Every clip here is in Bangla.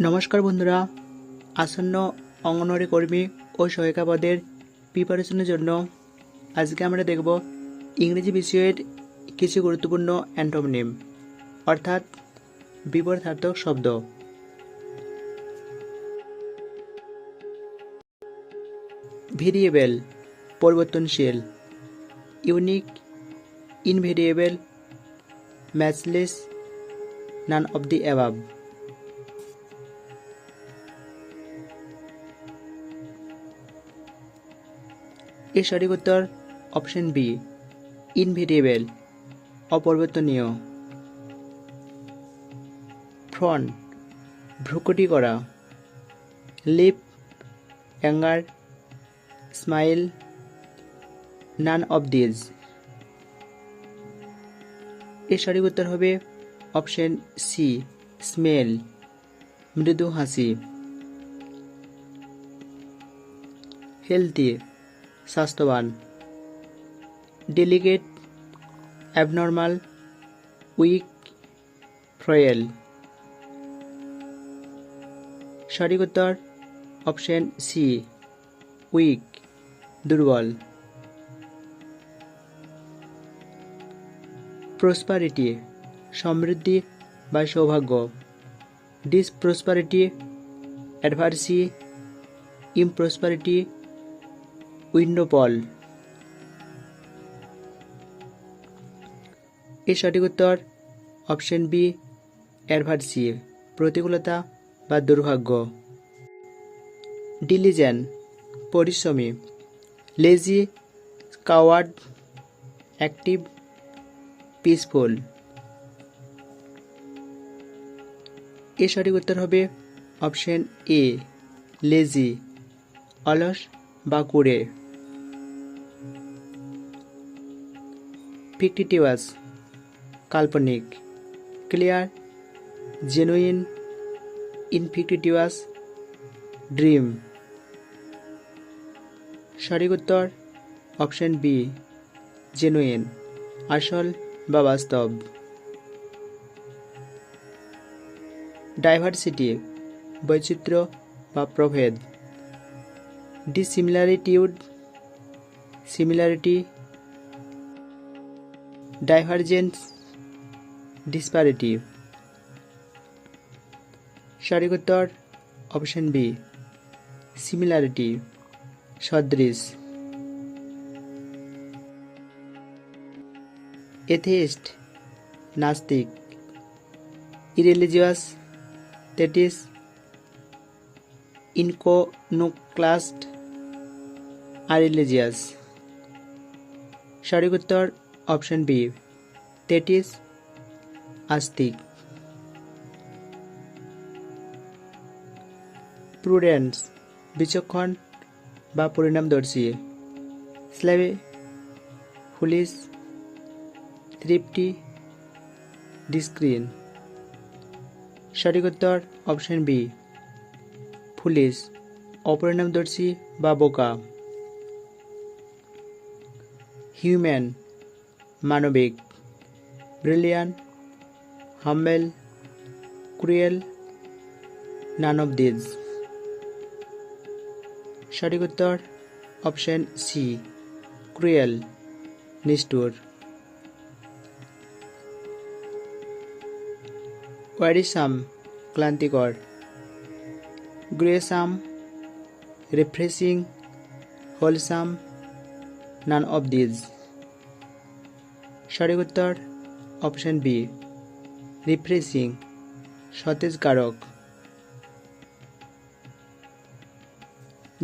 নমস্কার বন্ধুরা। আসন্ন অঙ্গনওয়াড়ি কর্মী ও সহায়িকা পদের প্রিপারেশনের জন্য আজকে আমরা দেখব ইংরেজি বিষয়ের কিছু গুরুত্বপূর্ণ অ্যান্টোমনিম অর্থাৎ বিপরীতার্থক শব্দ। ভেরিয়েবল, পরিবর্তনশীল। Unique, invariable, matchless, none of the above এর সঠিক উত্তর অপশন বি ইনভেরিয়েবল অপরিবর্তনীয়। ফ্রন্ট ভ্রুকুটি করা। Lip anger smile none of these এর সঠিক উত্তর হবে অপশন সি স্মেল মৃদু হাসি। হেলথি স্বাস্থ্যবান ডেলিগেট অ্যাবনর্মাল উইক ফ্রয়েল সঠিক উত্তর অপশন সি উইক দুর্বল। প্রসপারিটি সমৃদ্ধি বা সৌভাগ্য। ডিসপ্রসপারিটি অ্যাডভার্সি ইমপ্রসপারিটি উইন্ডোপল। এর সঠিক উত্তর অপশন বি অ্যাডভার্সি প্রতিকূলতা বা দুর্ভাগ্য। ডিলিজেন পরিশ্রমী, লেজি কাওয়ার্ড অ্যাক্টিভ, পিসফুল। এর সঠিক উত্তর হবে অপশন এ, লেজি, অলস বা কুড়ে। ফিকটিটিভাস কাল্পনিক ক্লিয়ার জেনুইন ইনফিকটিটিভাস ড্রিম সঠিক উত্তর অপশন বি জেনুইন আসল বা বাস্তব. ডাইভার্সিটি বৈচিত্র্য বা প্রভেদ. ডিসিমিলারিটিউড সিমিলারিটি ডাইভারজেন্স ডিসপ্যারিটি সঠিক উত্তর অপশন বি সিমিলারিটি সদৃশ এথেইস্ট নাস্তিক ইরিলিজিয়াস তেটিস ইনকোনোক্লাস্ট আরিলিজিয়াস সঠিক উত্তর অপশন বি তেটিস আস্তিক। প্রুডেন্স, বিচক্ষণ বা পরিণামদর্শী। স্ল্যাবে ফুলিশ তৃপ্তি, ডিসক্রিন। সঠিক উত্তর, অপশন বি ফুলিশ অপরিণামদর্শী বা বোকা। হিউম্যান মানবিক, brilliant humble cruel none of these সঠিক উত্তর, অপশন সি ক্রুয়েল, নিষ্ঠুর। ওয়ারিসাম, ক্লান্তিকর। Gruesome, refreshing, wholesome none of these সঠিক উত্তর অপশন বি রিফ্রেশিং সতেজকারক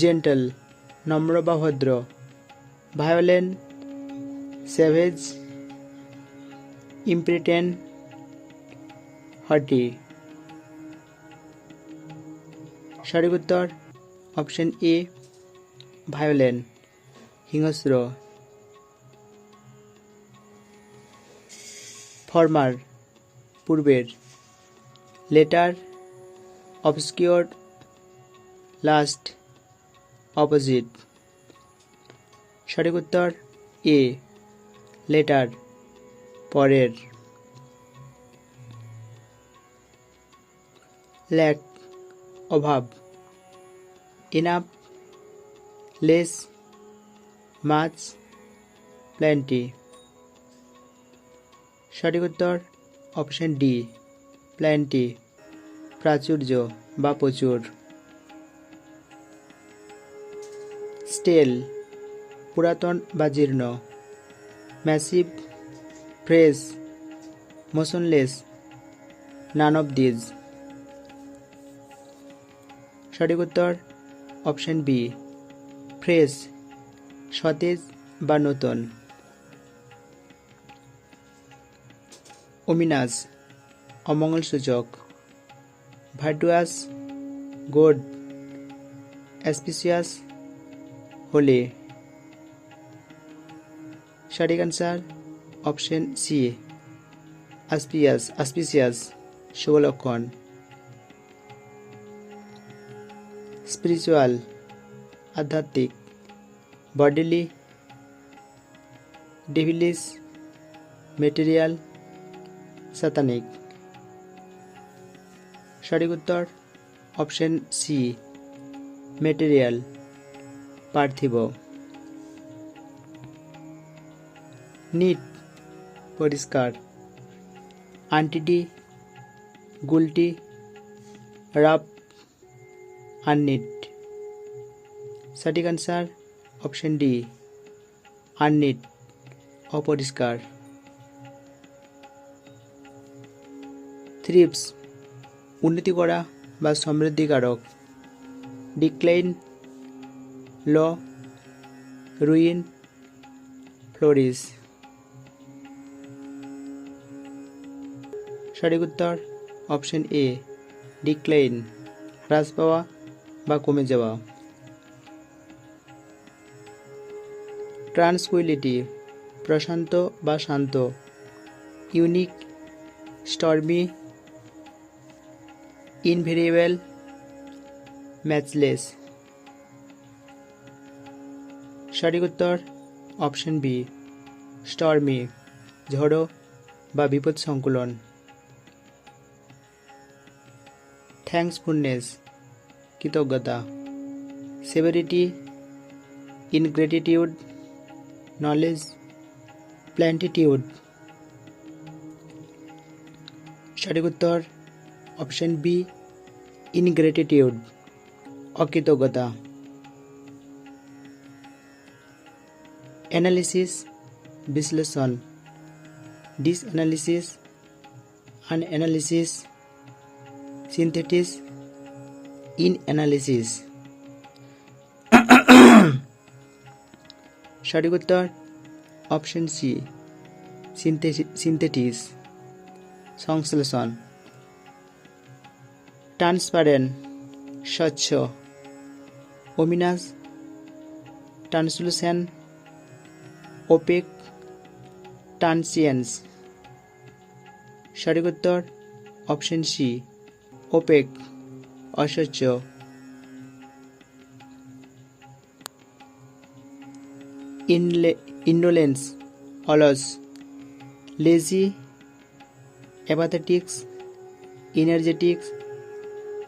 জেন্টাল নম্র বা ভদ্র। ভায়োলেন স্যাভেজ ইম্প্রিটেন হটি সঠিক উত্তর অপশন এ ভায়োলেন হিংস্র। ফরমার পূর্বের লেটার অবস্কিওর লাস্ট অপোজিট। সঠিক উত্তর এ, লেটার পরের। ল্যাক অভাব ইনাফ লেস মাছ প্ল্যান্টি সঠিক উত্তর অপশন ডি প্ল্যান্টি প্রাচুর্য বা প্রচুর। স্টেল পুরাতন বা জীর্ণ। Massive fresh motionless none of these সঠিক উত্তর অপশন বি ফ্রেশ সতেজ বা নতুন। ওমিনাস অমঙ্গলসূচক ভার্ডুয়াস গোড অ্যাসপিসিয়াস হোলি সঠিক answer option C auspicious auspicious শুভ লক্ষণ স্পিরিচুয়াল আধ্যাত্মিক বডিলি ডেভিলিস মেটেরিয়াল সাতানিক সঠিক উত্তর, অপশন সি মেটেরিয়াল, পার্থিব। নিট, পরিষ্কার। Untidy, guilty rap unneat. সঠিক আনসার, অপশন ডি আননিট, অপরিষ্কার। থ্রিপস উন্নতি করা বা সমৃদ্ধিকারক ডিক্লাইন ল রুইন ফ্লোরিস সঠিক উত্তর অপশন এ ডিক্লাইন হ্রাস পাওয়া বা কমে যাওয়া। ট্রান্সকুইলিটি প্রশান্ত বা শান্ত। ইউনিক স্টর্মি ইনভেরিয়েবল ম্যাচলেস সঠিক উত্তর অপশন বি স্টর্মি ঝড়ো বা বিপদ সংকুলন। থ্যাঙ্কসফুলনেস কৃতজ্ঞতা। সেভারিটি ইনগ্রেটিটিউড নলেজ প্ল্যান্টিটিউড সঠিক উত্তর অপশন বি ইনগ্রেটিটিউড অকৃতজ্ঞতা অ্যানালিসিস বিশ্লেষণ disanalysis unanalysis synthesis in analysis সঠিক উত্তর অপশন সি সিনথেটিস সংশ্লেষণ ট্রান্সপারেন্ট, স্বচ্ছ। Ominous translucent opaque, transience. সঠিক উত্তর অপশন সি, ওপেক, অস্বচ্ছ। ইনলে, ইন্ডোলেন্স, অলস। Lazy, apathetic, energetic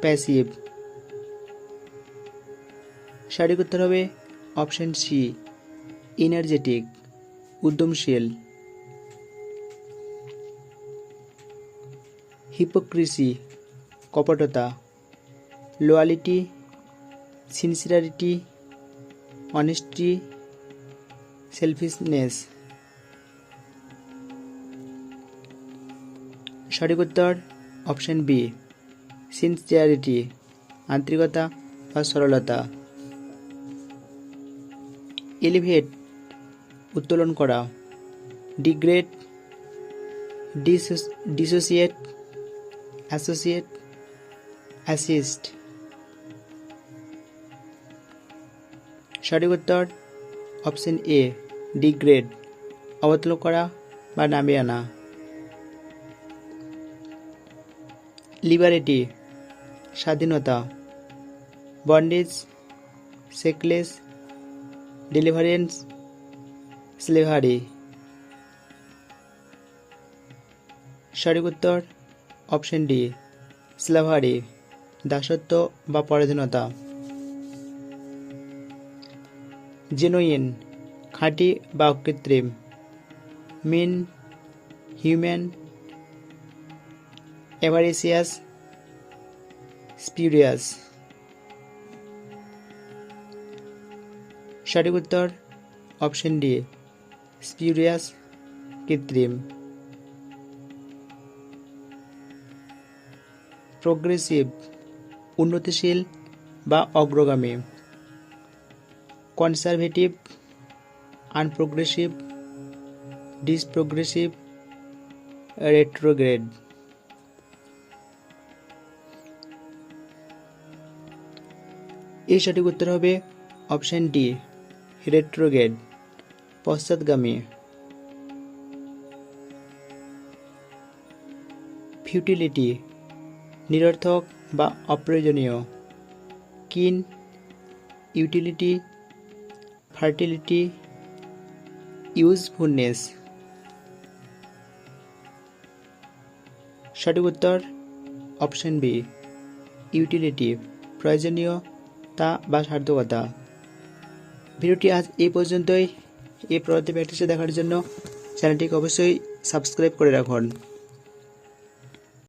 passive. সঠিক উত্তর হবে অপশন সি, এনার্জেটিক, উদ্যমশীল। Hypocrisy, কপটতা। Loyalty sincerity honesty, selfishness. সঠিক উত্তর অপশন বি। সিনসিয়ারিটি আন্তরিকতা বা সরলতা। এলিভেট উত্তোলন করা। ডিগ্রেড ডিসোসিয়েট অ্যাসোসিয়েট অ্যাসিস্ট সঠিক উত্তর অপশন এ ডিগ্রেড অবতল করা বা নামিয়ে আনা। লিবারেটি স্বাধীনতা। Bondage, shackles, deliverance, slavery. সঠিক উত্তর, অপশন ডি, স্লেভারি, দাসত্ব বা পরাধীনতা। জেনুইন, খাঁটি বা অকৃত্রিম। Mean, human, avaricious spurious. সঠিক উত্তর, অপশন ডি, স্পিউরিয়াস কৃত্রিম। প্রোগ্রেসিভ, উন্নতিশীল বা অগ্রগামী। Conservative unprogressive, disprogressive, retrograde. এই সঠিক উত্তর হবে অপশন ডি রেট্রোগ্রেড পশ্চাৎগামী। ফিউটিলিটি নিরর্থক বা অপ্রয়োজনীয়। কিন ইউটিলিটি ফার্টিলিটি ইউজফুলনেস সঠিক উত্তর অপশন বি ইউটিলিটি প্রয়োজনীয়তা বা সার্থকতা। ভিডিওটি আজ এই পর্যন্তই। এই পরবর্তী প্র্যাকটিসে দেখার জন্য চ্যানেলটিকে অবশ্যই সাবস্ক্রাইব করে রাখুন।